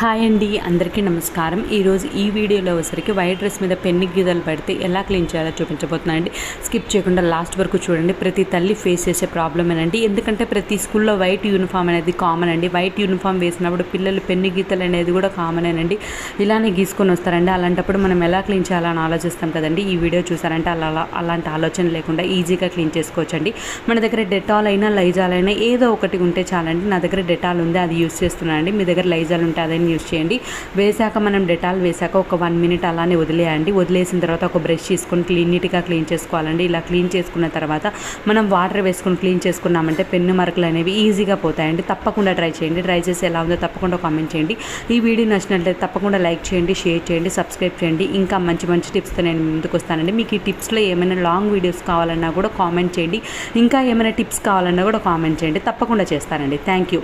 Hi అండి అందరికీ నమస్కారం. ఈరోజు ఈ వీడియోలో వచ్చరికి వైట్ డ్రెస్ మీద పెన్ని గీతలు పడితే ఎలా క్లీన్ చేయాలో చూపించబోతున్నానండి. స్కిప్ చేయకుండా లాస్ట్ వరకు చూడండి. ప్రతి తల్లి ఫేస్ చేసే ప్రాబ్లమ్ ఏనండి. ఎందుకంటే ప్రతి స్కూల్లో వైట్ యూనిఫామ్ అనేది కామన్ అండి. వైట్ యూనిఫామ్ వేసినప్పుడు పిల్లలు పెన్ని గీతలు అనేది కూడా కామన్ అండి ఇలానే గీసుకొని వస్తారండి. అలాంటప్పుడు మనం ఎలా క్లీన్ చేయాలని ఆలోచిస్తాం కదండి. ఈ వీడియో చూసారంటే అలా అలా- అలాంటి ఆలోచన లేకుండా ఈజీగా క్లీన్ చేసుకోవచ్చండి. మన దగ్గర డెటాల్ అయినా లైజాల్ అయినా ఏదో ఒకటి ఉంటే చాలండి. నా దగ్గర డెటాల్ ఉంది అది యూస్ చేస్తున్నానండి. మీ దగ్గర లైజాల్ ఉంటే యూజ్ చేయండి. వేసాక మనం డెటాల్ వేసాక ఒక వన్ మినిట్ అలానే వదిలేయండి. వదిలేసిన తర్వాత ఒక బ్రష్ తీసుకొని క్లీన్ నీట్గా క్లీన్ చేసుకోవాలండి. ఇలా క్లీన్ చేసుకున్న తర్వాత మనం వాటర్ వేసుకొని క్లీన్ చేసుకున్నామంటే పెన్ను మరకలు అనేవి ఈజీగా పోతాయండి. తప్పకుండా ట్రై చేయండి. ట్రై చేసి ఎలా ఉందో తప్పకుండా కామెంట్ చేయండి. ఈ వీడియో నచ్చినట్లయితే తప్పకుండా లైక్ చేయండి షేర్ చేయండి సబ్స్క్రైబ్ చేయండి. ఇంకా మంచి మంచి టిప్స్తో నేను ముందుకు వస్తానండి. మీకు ఈ టిప్స్లో ఏమైనా లాంగ్ వీడియోస్ కావాలన్నా కూడా కామెంట్ చేయండి. ఇంకా ఏమైనా టిప్స్ కావాలన్నా కూడా కామెంట్ చేయండి. తప్పకుండా చేస్తానండి. Thank you